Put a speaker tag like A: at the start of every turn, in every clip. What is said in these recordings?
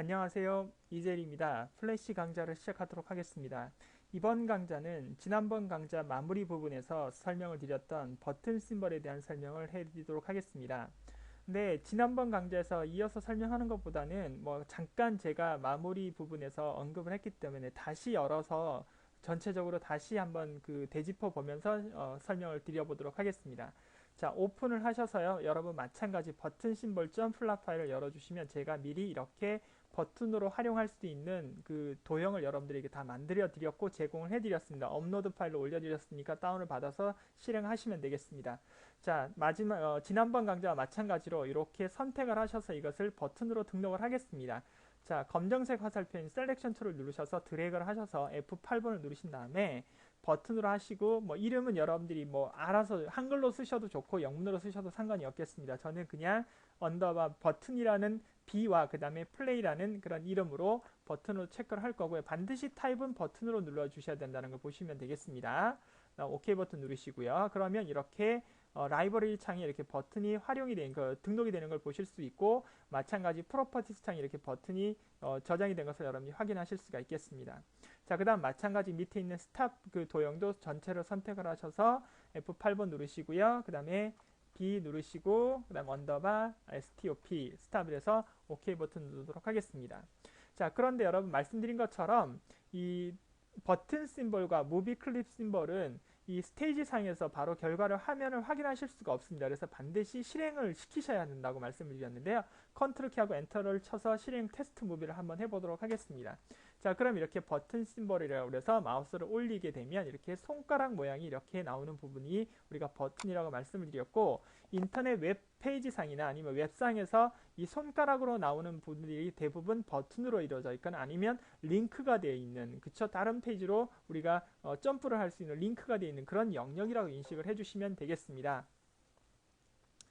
A: 안녕하세요. 이젤입니다. 플래시 강좌를 시작하도록 하겠습니다. 이번 강좌는 지난번 강좌 마무리 부분에서 설명을 드렸던 버튼 심벌에 대한 설명을 해드리도록 하겠습니다. 네, 지난번 강좌에서 이어서 설명하는 것보다는 뭐 잠깐 제가 마무리 부분에서 언급을 했기 때문에 다시 열어서 전체적으로 다시 한번 그 되짚어 보면서 어, 설명을 드려보도록 하겠습니다. 자, 오픈을 하셔서요. 여러분 마찬가지 버튼 심벌 점 플랍 파일을 열어주시면 제가 미리 이렇게 버튼으로 활용할 수 있는 그 도형을 여러분들에게 다 만들어 드렸고 제공을 해 드렸습니다. 업로드 파일로 올려 드렸으니까 다운을 받아서 실행하시면 되겠습니다. 자, 마지막 어, 지난번 강좌와 마찬가지로 이렇게 선택을 하셔서 이것을 버튼으로 등록을 하겠습니다. 자, 검정색 화살표인 셀렉션 툴을 누르셔서 드래그를 하셔서 F8번을 누르신 다음에 버튼으로 하시고 뭐 이름은 여러분들이 뭐 알아서 한글로 쓰셔도 좋고 영문으로 쓰셔도 상관이 없겠습니다. 저는 그냥 언더바 버튼이라는 B와 그 다음에 플레이라는 그런 이름으로 버튼으로 체크를 할 거고요. 반드시 타입은 버튼으로 눌러 주셔야 된다는 걸 보시면 되겠습니다. OK 버튼 누르시고요. 그러면 이렇게 어, 라이브러리 창에 이렇게 버튼이 활용이 된 거, 등록이 되는 걸 보실 수 있고 마찬가지 프로퍼티스 창에 이렇게 버튼이 어, 저장이 된 것을 여러분이 확인하실 수가 있겠습니다. 자, 그 다음 마찬가지 밑에 있는 스탑 그 도형도 전체를 선택을 하셔서 F8번 누르시고요. 그 다음에 B 누르시고 그 다음 언더바 STOP 스탑을 해서 OK 버튼 누르도록 하겠습니다. 자, 그런데 여러분 말씀드린 것처럼 이 버튼 심볼과 무비 클립 심볼은 이 스테이지 상에서 바로 결과를 화면을 확인하실 수가 없습니다. 그래서 반드시 실행을 시키셔야 한다고 말씀을 드렸는데요. 컨트롤 키하고 엔터를 쳐서 실행 테스트 무비를 한번 해보도록 하겠습니다. 자 그럼 이렇게 버튼 심벌이라고 해서 마우스를 올리게 되면 이렇게 손가락 모양이 이렇게 나오는 부분이 우리가 버튼이라고 말씀을 드렸고 인터넷 웹페이지 상이나 아니면 웹상에서 이 손가락으로 나오는 부분들이 대부분 버튼으로 이루어져 있거나 아니면 링크가 되어 있는 그쵸 다른 페이지로 우리가 어, 점프를 할 수 있는 링크가 되어 있는 그런 영역이라고 인식을 해주시면 되겠습니다.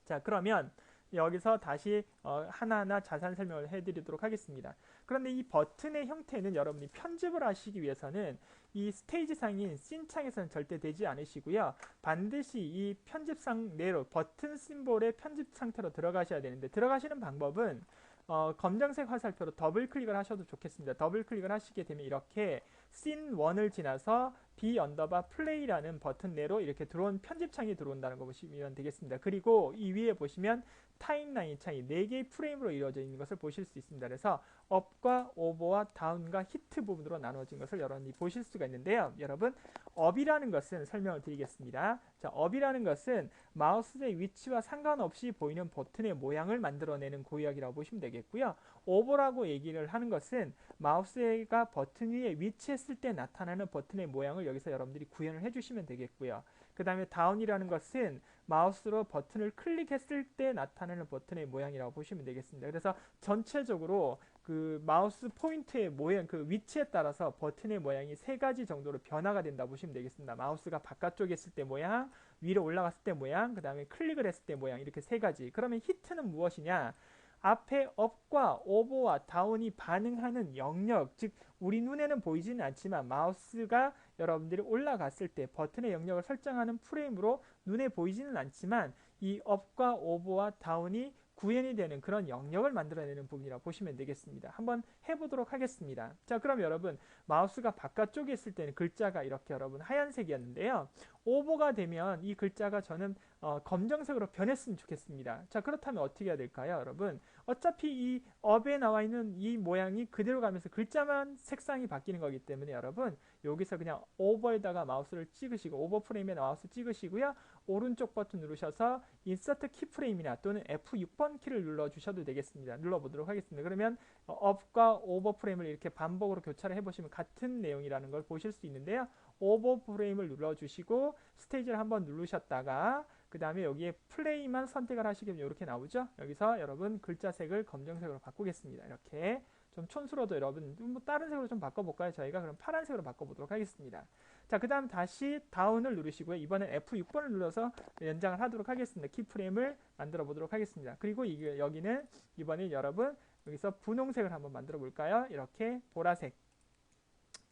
A: 자 그러면 여기서 다시 어, 하나하나 자세한 설명을 해드리도록 하겠습니다. 그런데 이 버튼의 형태는 여러분이 편집을 하시기 위해서는 이 스테이지상인 씬창에서는 절대 되지 않으시고요. 반드시 이 편집상 내로 버튼 심볼의 편집 상태로 들어가셔야 되는데 들어가시는 방법은 어, 검정색 화살표로 더블 클릭을 하셔도 좋겠습니다. 더블 클릭을 하시게 되면 이렇게 씬 1을 지나서 B 언더바 플레이라는 버튼 내로 이렇게 들어온 편집창이 들어온다는 거 보시면 되겠습니다. 그리고 이 위에 보시면 타임라인 창이 4개의 프레임으로 이루어져 있는 것을 보실 수 있습니다. 그래서 업과 오버와 다운과 히트 부분으로 나눠진 것을 여러분이 보실 수가 있는데요. 여러분 업이라는 것은 설명을 드리겠습니다. 자, 업이라는 것은 마우스의 위치와 상관없이 보이는 버튼의 모양을 만들어내는 고유학이라고 보시면 되겠고요. 오버라고 얘기를 하는 것은 마우스가 버튼 위에 위치했을 때 나타나는 버튼의 모양을 여기서 여러분들이 구현을 해주시면 되겠고요. 그 다음에 다운이라는 것은 마우스로 버튼을 클릭했을 때 나타나는 버튼의 모양이라고 보시면 되겠습니다. 그래서 전체적으로 그 마우스 포인트의 모양, 그 위치에 따라서 버튼의 모양이 세 가지 정도로 변화가 된다 보시면 되겠습니다. 마우스가 바깥쪽에 있을 때 모양, 위로 올라갔을 때 모양, 그 다음에 클릭을 했을 때 모양 이렇게 세 가지. 그러면 히트는 무엇이냐? 앞에 업과 오버와 다운이 반응하는 영역, 즉 우리 눈에는 보이지는 않지만 마우스가 여러분들이 올라갔을 때 버튼의 영역을 설정하는 프레임으로 눈에 보이지는 않지만 이 업과 오버와 다운이 구현이 되는 그런 영역을 만들어내는 부분이라고 보시면 되겠습니다. 한번 해보도록 하겠습니다. 자 그럼 여러분 마우스가 바깥쪽에 있을 때는 글자가 이렇게 여러분 하얀색이었는데요. 오버가 되면 이 글자가 저는 어, 검정색으로 변했으면 좋겠습니다. 자 그렇다면 어떻게 해야 될까요 여러분? 어차피 이 업에 나와 있는 이 모양이 그대로 가면서 글자만 색상이 바뀌는 거기 때문에 여러분 여기서 그냥 오버에다가 마우스를 찍으시고 오버 프레임에 마우스 찍으시고요. 오른쪽 버튼 누르셔서 인서트 키프레임이나 또는 F6번 키를 눌러 주셔도 되겠습니다. 눌러 보도록 하겠습니다. 그러면 업과 오버 프레임을 이렇게 반복으로 교차를 해보시면 같은 내용이라는 걸 보실 수 있는데요. 오버 프레임을 눌러 주시고 스테이지를 한번 누르셨다가 그 다음에 여기에 플레이만 선택을 하시게 되면 이렇게 나오죠. 여기서 여러분 글자 색을 검정색으로 바꾸겠습니다. 이렇게 좀 촌스러워도 여러분 뭐 다른 색으로 좀 바꿔볼까요? 저희가 그럼 파란색으로 바꿔보도록 하겠습니다. 자, 그 다음 다시 다운을 누르시고요. 이번엔 F6번을 눌러서 연장을 하도록 하겠습니다. 키프레임을 만들어 보도록 하겠습니다. 그리고 이게 여기는 이번에 여러분 여기서 분홍색을 한번 만들어 볼까요? 이렇게 보라색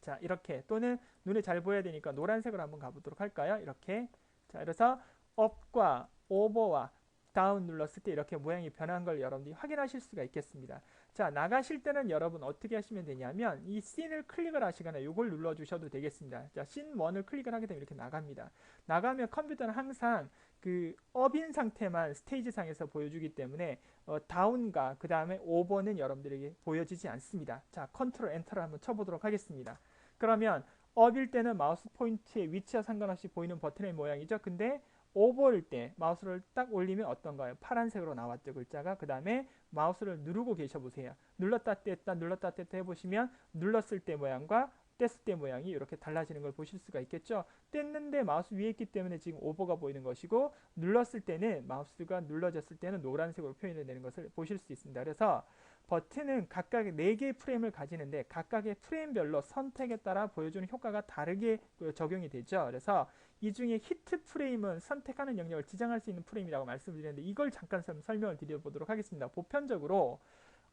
A: 자 이렇게 또는 눈에 잘 보여야 되니까 노란색으로 한번 가보도록 할까요? 이렇게 자 그래서 업과 오버와 다운 눌렀을 때 이렇게 모양이 변한 걸 여러분들이 확인하실 수가 있겠습니다. 자, 나가실 때는 여러분 어떻게 하시면 되냐면 이 씬을 클릭을 하시거나 이걸 눌러 주셔도 되겠습니다. 자, 씬 1을 클릭을 하게 되면 이렇게 나갑니다. 나가면 컴퓨터는 항상 그 업인 상태만 스테이지 상에서 보여주기 때문에 어, 다운과 그 다음에 오버는 여러분들에게 보여지지 않습니다. 자, 컨트롤 엔터를 한번 쳐보도록 하겠습니다. 그러면 업일 때는 마우스 포인트의 위치와 상관없이 보이는 버튼의 모양이죠. 근데 오버일 때 마우스를 딱 올리면 어떤가요? 파란색으로 나왔죠 글자가 그 다음에 마우스를 누르고 계셔 보세요 눌렀다 뗐다 눌렀다 뗐다 해보시면 눌렀을 때 모양과 뗐을 때 모양이 이렇게 달라지는 걸 보실 수가 있겠죠 뗐는데 마우스 위에 있기 때문에 지금 오버가 보이는 것이고 눌렀을 때는 마우스가 눌러졌을 때는 노란색으로 표현이 되는 것을 보실 수 있습니다 그래서 버튼은 각각 4개의 프레임을 가지는데 각각의 프레임별로 선택에 따라 보여주는 효과가 다르게 적용이 되죠. 그래서 이 중에 히트 프레임은 선택하는 영역을 지정할 수 있는 프레임이라고 말씀드렸는데 이걸 잠깐 설명을 드려보도록 하겠습니다. 보편적으로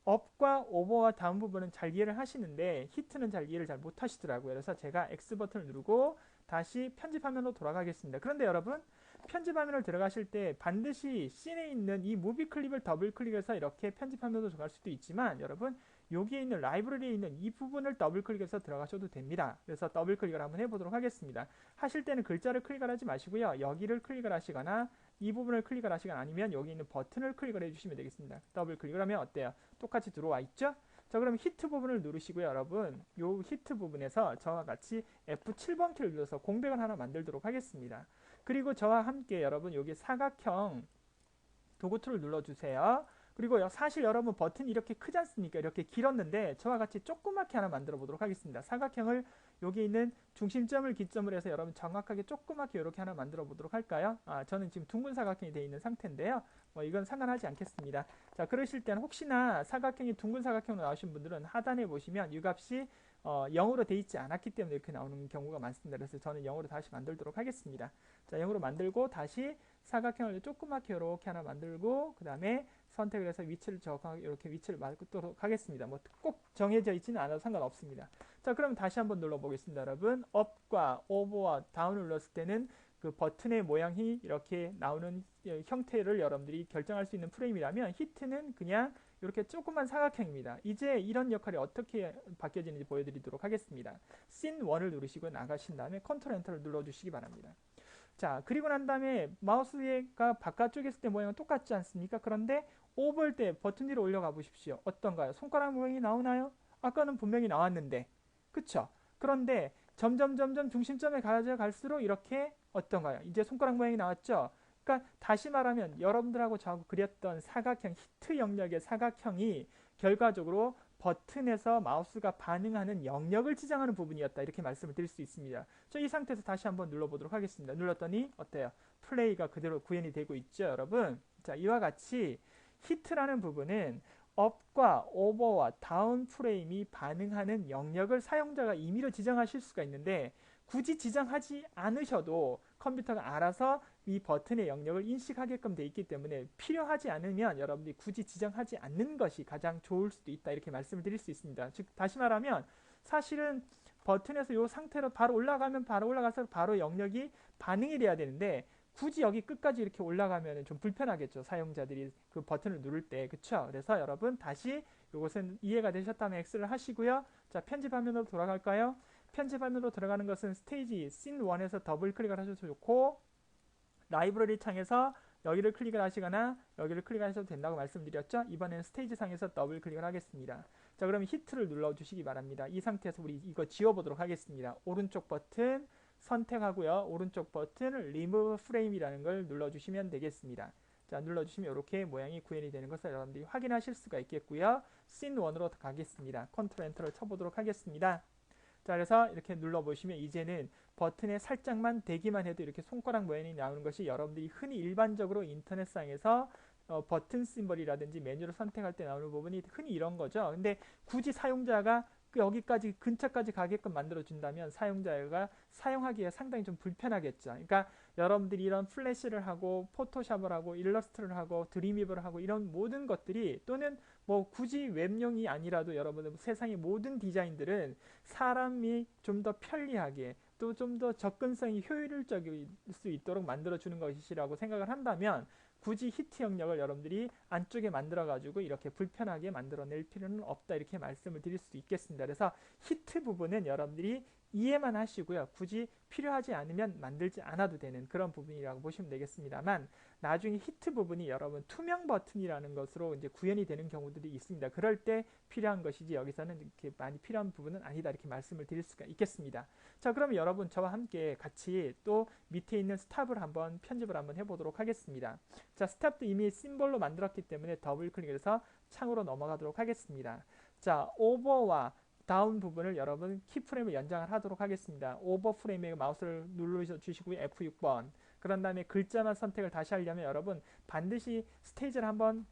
A: 업과 오버와 다운 부분은 잘 이해를 하시는데 히트는 잘 이해를 잘 못하시더라고요. 그래서 제가 X 버튼을 누르고 다시 편집 화면으로 돌아가겠습니다. 그런데 여러분 편집 화면을 들어가실 때 반드시 씬에 있는 이 무비 클립을 더블 클릭해서 이렇게 편집 화면으로 들어갈 수도 있지만 여러분 여기에 있는 라이브러리에 있는 이 부분을 더블 클릭해서 들어가셔도 됩니다. 그래서 더블 클릭을 한번 해보도록 하겠습니다. 하실 때는 글자를 클릭을 하지 마시고요. 여기를 클릭을 하시거나 이 부분을 클릭을 하시거나 아니면 여기 있는 버튼을 클릭을 해주시면 되겠습니다. 더블 클릭을 하면 어때요? 똑같이 들어와 있죠? 자 그럼 히트 부분을 누르시고요 여러분 요 히트 부분에서 저와 같이 F7번 키를 눌러서 공백을 하나 만들도록 하겠습니다. 그리고 저와 함께 여러분 여기 사각형 도구 툴을 눌러주세요. 그리고 사실 여러분 버튼이 이렇게 크지 않습니까? 이렇게 길었는데 저와 같이 조그맣게 하나 만들어 보도록 하겠습니다. 사각형을 여기 있는 중심점을 기점으로 해서 여러분 정확하게 조그맣게 이렇게 하나 만들어 보도록 할까요? 아, 저는 지금 둥근 사각형이 되어 있는 상태인데요. 뭐 이건 상관하지 않겠습니다. 자, 그러실 때는 혹시나 사각형이 둥근 사각형으로 나오신 분들은 하단에 보시면 유값이 어, 0으로 돼 있지 않았기 때문에 이렇게 나오는 경우가 많습니다. 그래서 저는 0으로 다시 만들도록 하겠습니다. 자, 0으로 만들고 다시 사각형을 조그맣게 이렇게 하나 만들고 그 다음에 선택을 해서 위치를 정하게 이렇게 위치를 맞도록 하겠습니다. 뭐 꼭 정해져 있지는 않아도 상관없습니다. 자, 그럼 다시 한번 눌러보겠습니다, 여러분. 업과 오버와 다운을 눌렀을 때는 그 버튼의 모양이 이렇게 나오는 형태를 여러분들이 결정할 수 있는 프레임이라면 히트는 그냥 이렇게 조그만 사각형입니다. 이제 이런 역할이 어떻게 바뀌어지는지 보여드리도록 하겠습니다. 씬 1을 누르시고 나가신 다음에 컨트롤 엔터를 눌러주시기 바랍니다. 자 그리고 난 다음에 마우스가 바깥쪽에 있을 때 모양은 똑같지 않습니까? 그런데 오버일 때 버튼 위로 올려가 보십시오. 어떤가요? 손가락 모양이 나오나요? 아까는 분명히 나왔는데 그쵸? 그런데 점점 점점 중심점에 가져갈수록 이렇게 어떤가요? 이제 손가락 모양이 나왔죠? 그러니까 다시 말하면 여러분들하고 저하고 그렸던 사각형 히트 영역의 사각형이 결과적으로 버튼에서 마우스가 반응하는 영역을 지정하는 부분이었다 이렇게 말씀을 드릴 수 있습니다. 저 이 상태에서 다시 한번 눌러보도록 하겠습니다. 눌렀더니 어때요? 플레이가 그대로 구현이 되고 있죠 여러분? 자 이와 같이 히트라는 부분은 업과 오버와 다운 프레임이 반응하는 영역을 사용자가 임의로 지정하실 수가 있는데 굳이 지정하지 않으셔도 컴퓨터가 알아서 이 버튼의 영역을 인식하게끔 돼 있기 때문에 필요하지 않으면 여러분들이 굳이 지정하지 않는 것이 가장 좋을 수도 있다 이렇게 말씀을 드릴 수 있습니다. 즉 다시 말하면 사실은 버튼에서 이 상태로 바로 올라가면 바로 올라가서 바로 영역이 반응이 돼야 되는데 굳이 여기 끝까지 이렇게 올라가면 좀 불편하겠죠. 사용자들이 그 버튼을 누를 때. 그쵸? 그래서 여러분 다시 이것은 이해가 되셨다면 X를 하시고요. 자, 편집 화면으로 돌아갈까요? 편집 화면으로 들어가는 것은 스테이지 씬 1에서 더블 클릭을 하셔도 좋고 라이브러리 창에서 여기를 클릭을 하시거나 여기를 클릭하셔도 된다고 말씀드렸죠. 이번에는 스테이지 상에서 더블 클릭을 하겠습니다. 자, 그럼 히트를 눌러 주시기 바랍니다. 이 상태에서 우리 이거 지워보도록 하겠습니다. 오른쪽 버튼 선택하고요. 오른쪽 버튼 리무브 프레임이라는 걸 눌러주시면 되겠습니다. 자, 눌러주시면 이렇게 모양이 구현이 되는 것을 여러분들이 확인하실 수가 있겠고요. 씬 1으로 가겠습니다. 컨트롤 엔터를 쳐보도록 하겠습니다. 자, 그래서 이렇게 눌러보시면 이제는 버튼에 살짝만 대기만 해도 이렇게 손가락 모양이 나오는 것이 여러분들이 흔히 일반적으로 인터넷상에서 어, 버튼 심벌이라든지 메뉴를 선택할 때 나오는 부분이 흔히 이런 거죠. 근데 굳이 사용자가 그 여기까지 근처까지 가게끔 만들어 준다면 사용자가 사용하기에 상당히 좀 불편하겠죠. 그러니까 여러분들이 이런 플래시를 하고 포토샵을 하고 일러스트를 하고 드림입을 하고 이런 모든 것들이 또는 뭐 굳이 웹용이 아니라도 여러분들 세상의 모든 디자인들은 사람이 좀 더 편리하게 또 좀 더 접근성이 효율적일 수 있도록 만들어 주는 것이라고 생각을 한다면 굳이 히트 영역을 여러분들이 안쪽에 만들어 가지고 이렇게 불편하게 만들어낼 필요는 없다 이렇게 말씀을 드릴 수 있겠습니다. 그래서 히트 부분은 여러분들이 이해만 하시고요. 굳이 필요하지 않으면 만들지 않아도 되는 그런 부분이라고 보시면 되겠습니다만 나중에 히트 부분이 여러분 투명 버튼이라는 것으로 이제 구현이 되는 경우들이 있습니다. 그럴 때 필요한 것이지 여기서는 이렇게 많이 필요한 부분은 아니다 이렇게 말씀을 드릴 수가 있겠습니다. 자 그러면 여러분 저와 함께 같이 또 밑에 있는 스탑을 한번 편집을 한번 해보도록 하겠습니다. 자 스탑도 이미 심볼로 만들었기 때문에 더블 클릭해서 창으로 넘어가도록 하겠습니다. 자 오버와 다운 부분을 여러분 키프레임을 연장을 하도록 하겠습니다. 오버 프레임에 마우스를 눌러주시고요. F6번. 그런 다음에 글자만 선택을 다시 하려면 여러분 반드시 스테이지를 한번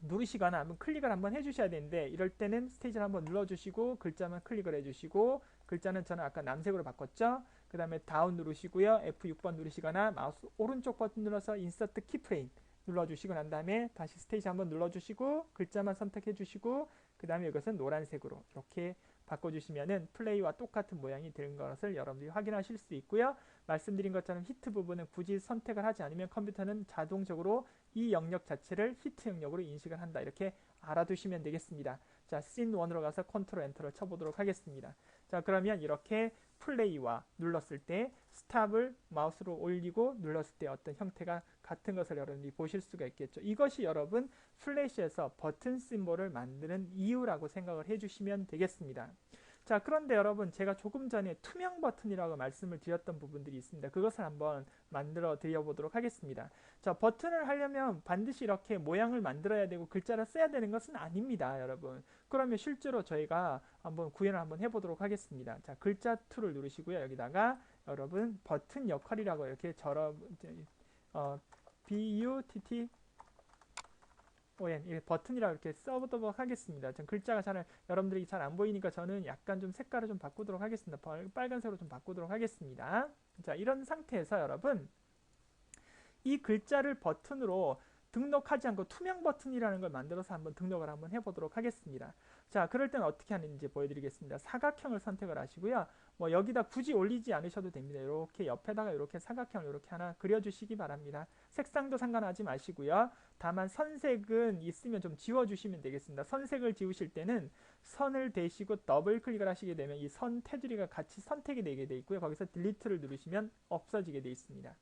A: 누르시거나 한번 클릭을 한번 해주셔야 되는데 이럴 때는 스테이지를 한번 눌러주시고 글자만 클릭을 해주시고 글자는 저는 아까 남색으로 바꿨죠. 그 다음에 다운 누르시고요. F6번 누르시거나 마우스 오른쪽 버튼 눌러서 인서트 키프레임 눌러주시고 난 다음에 다시 스테이지 한번 눌러주시고 글자만 선택해 주시고 그 다음에 이것은 노란색으로 이렇게 바꿔주시면은 플레이와 똑같은 모양이 되는 것을 여러분들이 확인하실 수 있고요. 말씀드린 것처럼 히트 부분은 굳이 선택을 하지 않으면 컴퓨터는 자동적으로 이 영역 자체를 히트 영역으로 인식을 한다. 이렇게 알아두시면 되겠습니다. 자, 씬 1으로 가서 컨트롤 엔터를 쳐보도록 하겠습니다. 자, 그러면 이렇게 플레이와 눌렀을 때 스탑을 마우스로 올리고 눌렀을 때 어떤 형태가 같은 것을 여러분이 보실 수가 있겠죠. 이것이 여러분 플래시에서 버튼 심볼을 만드는 이유라고 생각을 해주시면 되겠습니다. 자 그런데 여러분 제가 조금 전에 투명 버튼이라고 말씀을 드렸던 부분들이 있습니다. 그것을 한번 만들어 드려 보도록 하겠습니다. 자 버튼을 하려면 반드시 이렇게 모양을 만들어야 되고 글자를 써야 되는 것은 아닙니다. 여러분 그러면 실제로 저희가 한번 구현을 한번 해보도록 하겠습니다. 자 글자 툴을 누르시고요. 여기다가 여러분 버튼 역할이라고 이렇게 저러 어, B-U-T-T ON 이 버튼이라고 이렇게 써보도록 하겠습니다. 전 글자가 잘 여러분들이 잘 안 보이니까 저는 약간 좀 색깔을 좀 바꾸도록 하겠습니다. 빨간색으로 좀 바꾸도록 하겠습니다. 자 이런 상태에서 여러분 이 글자를 버튼으로 등록하지 않고 투명 버튼이라는 걸 만들어서 한번 등록을 한번 해보도록 하겠습니다. 자, 그럴 때는 어떻게 하는지 보여드리겠습니다. 사각형을 선택을 하시고요. 뭐 여기다 굳이 올리지 않으셔도 됩니다. 이렇게 옆에다가 이렇게 사각형을 이렇게 하나 그려주시기 바랍니다. 색상도 상관하지 마시고요. 다만 선색은 있으면 좀 지워주시면 되겠습니다. 선색을 지우실 때는 선을 대시고 더블 클릭을 하시게 되면 이 선 테두리가 같이 선택이 되게 되어 있고요. 거기서 딜리트를 누르시면 없어지게 되어 있습니다.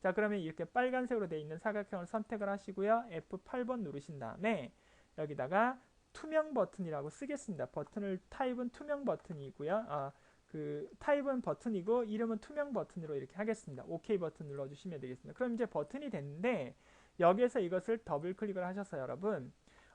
A: 자 그러면 이렇게 빨간색으로 되어 있는 사각형을 선택을 하시고요. F8번 누르신 다음에 여기다가 투명 버튼이라고 쓰겠습니다. 버튼을 타입은 투명 버튼이고요. 아, 그 타입은 버튼이고 이름은 투명 버튼으로 이렇게 하겠습니다. OK 버튼 눌러주시면 되겠습니다. 그럼 이제 버튼이 됐는데 여기에서 이것을 더블 클릭을 하셔서 여러분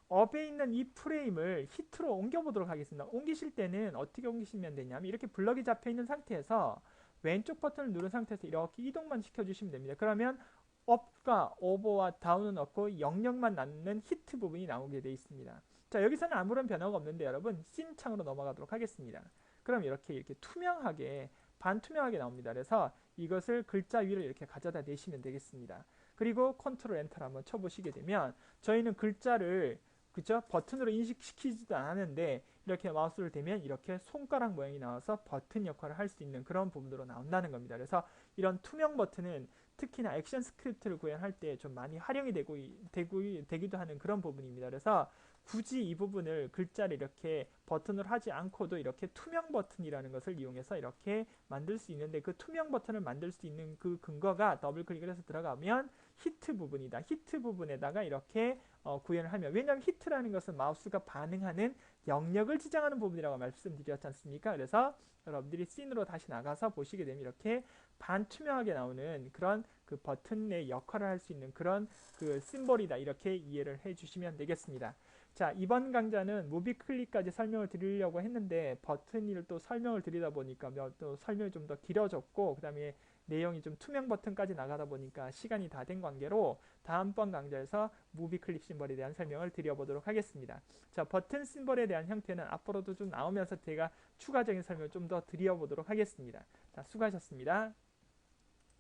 A: 업에 있는 이 프레임을 히트로 옮겨보도록 하겠습니다. 옮기실 때는 어떻게 옮기시면 되냐면 이렇게 블럭이 잡혀 있는 상태에서 왼쪽 버튼을 누른 상태에서 이렇게 이동만 시켜주시면 됩니다. 그러면 업과 오버와 다운은 없고 영역만 남는 히트 부분이 나오게 되어 있습니다. 자 여기서는 아무런 변화가 없는데 여러분 씬 창으로 넘어가도록 하겠습니다. 그럼 이렇게 이렇게 투명하게 반투명하게 나옵니다. 그래서 이것을 글자 위로 이렇게 가져다 내시면 되겠습니다. 그리고 컨트롤 엔터를 한번 쳐보시게 되면 저희는 글자를 그죠 버튼으로 인식시키지도 않았는데 이렇게 마우스를 대면 이렇게 손가락 모양이 나와서 버튼 역할을 할 수 있는 그런 부분으로 나온다는 겁니다. 그래서 이런 투명 버튼은 특히나 액션 스크립트를 구현할 때 좀 많이 활용이 되고, 되고 되기도 하는 그런 부분입니다. 그래서 굳이 이 부분을 글자를 이렇게 버튼을 하지 않고도 이렇게 투명 버튼이라는 것을 이용해서 이렇게 만들 수 있는데 그 투명 버튼을 만들 수 있는 그 근거가 더블 클릭을 해서 들어가면 히트 부분이다. 히트 부분에다가 이렇게 어, 구현을 하면 왜냐하면 히트라는 것은 마우스가 반응하는 영역을 지정하는 부분이라고 말씀드렸지 않습니까? 그래서 여러분들이 씬으로 다시 나가서 보시게 되면 이렇게 반투명하게 나오는 그런 그 버튼의 역할을 할 수 있는 그런 그 심볼이다. 이렇게 이해를 해 주시면 되겠습니다. 자 이번 강좌는 무비 클릭까지 설명을 드리려고 했는데 버튼을 또 설명을 드리다 보니까 또 설명이 좀 더 길어졌고 그 다음에 내용이 좀 투명 버튼까지 나가다 보니까 시간이 다 된 관계로 다음번 강좌에서 무비 클릭 심벌에 대한 설명을 드려보도록 하겠습니다. 자 버튼 심벌에 대한 형태는 앞으로도 좀 나오면서 제가 추가적인 설명을 좀 더 드려보도록 하겠습니다. 자 수고하셨습니다.